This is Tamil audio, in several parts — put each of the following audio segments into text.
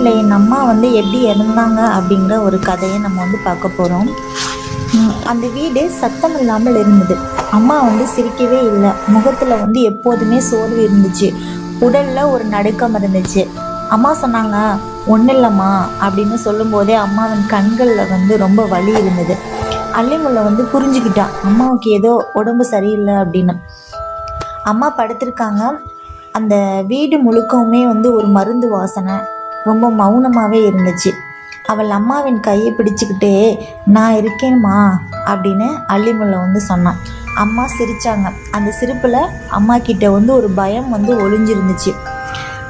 உள்ள என் அம்மா வந்து எப்படி இறந்தாங்க அப்படிங்கிற ஒரு கதையை நம்ம வந்து பார்க்க போகிறோம் அந்த வீடு சத்தம் இல்லாமல் இருந்தது. அம்மா வந்து சிரிக்கவே இல்லை. முகத்தில் வந்து எப்போதுமே சோர்வு இருந்துச்சு. உடலில் ஒரு நடுக்கம் இருந்துச்சு. அம்மா சொன்னாங்க ஒன்றும் இல்லைம்மா அப்படின்னு சொல்லும்போதே அம்மாவின் கண்களில் வந்து ரொம்ப வலி இருந்தது. அல்லிமுல்லை வந்து புரிஞ்சுக்கிட்டான் அம்மாவுக்கு ஏதோ உடம்பு சரியில்லை அப்படின்னு. அம்மா படுத்திருக்காங்க. அந்த வீடு முழுக்கவுமே வந்து ஒரு மருந்து வாசனை ரொம்ப மௌனமாகவே இருந்துச்சு. அவள் அம்மாவின் கையை பிடிச்சிக்கிட்டே நான் இருக்கேன்மா அப்படின்னு அள்ளிமுல்லை வந்து சொன்னான். அம்மா சிரித்தாங்க அந்த சிரிப்பில் அம்மா கிட்ட வந்து ஒரு பயம் வந்து ஒளிஞ்சிருந்துச்சு.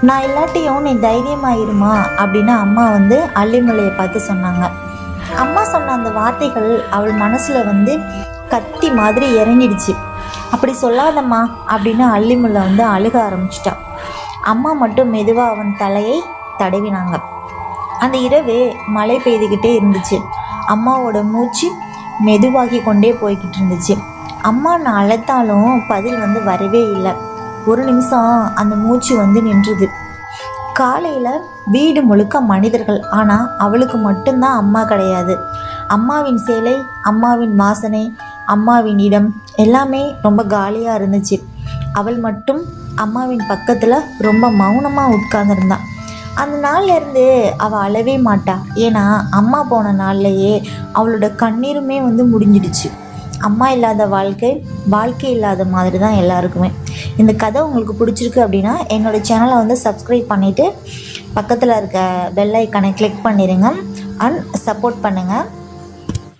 நான் இல்லாட்டியும் நீ தைரியமாயிருமா அப்படின்னு அம்மா வந்து அள்ளிமுலையை பார்த்து சொன்னாங்க. அம்மா சொன்ன அந்த வார்த்தைகள் அவள் மனசில் வந்து கத்தி மாதிரி இறங்கிடுச்சு. அப்படி சொல்லாதம்மா அப்படின்னு அள்ளிமுல்லை வந்து அழுக ஆரம்பிச்சிட்டான் அம்மா மட்டும் மெதுவாக அவன் தலையை தடவினாங்க. அந்த இரவு மழை பெய்துக்கிட்டே இருந்துச்சு. அம்மாவோட மூச்சு மெதுவாகி கொண்டே போய்கிட்டு இருந்துச்சு. அம்மா நான் அழைத்தாலும் பதில் வந்து வரவே இல்லை. ஒரு நிமிஷம் அந்த மூச்சு வந்து நின்றுது. காலையில் வீடு முழுக்க மனிதர்கள். ஆனால் அவளுக்கு மட்டும்தான் அம்மா கிடையாது. அம்மாவின் சேலை அம்மாவின் வாசனை அம்மாவின் இடம் எல்லாமே ரொம்ப காலியாக இருந்துச்சு. அவள் மட்டும் அம்மாவின் பக்கத்தில் ரொம்ப மௌனமாக உட்கார்ந்துருந்தான் அந்த நாள்லேருந்து அவள் அழவே மாட்டா. ஏன்னா அம்மா போன நாள்லையே அவளோட கண்ணீருமே வந்து முடிஞ்சிடுச்சு. அம்மா இல்லாத வாழ்க்கை வாழ்க்கை இல்லாத மாதிரி தான் எல்லாருக்குமே. இந்த கதை உங்களுக்கு பிடிச்சிருக்கு அப்படின்னா என்னோடய சேனலை வந்து சப்ஸ்கிரைப் பண்ணிவிட்டு பக்கத்தில் இருக்க பெல் ஐக்கனை கிளிக் பண்ணிடுங்க அண்ட் சப்போர்ட் பண்ணுங்கள்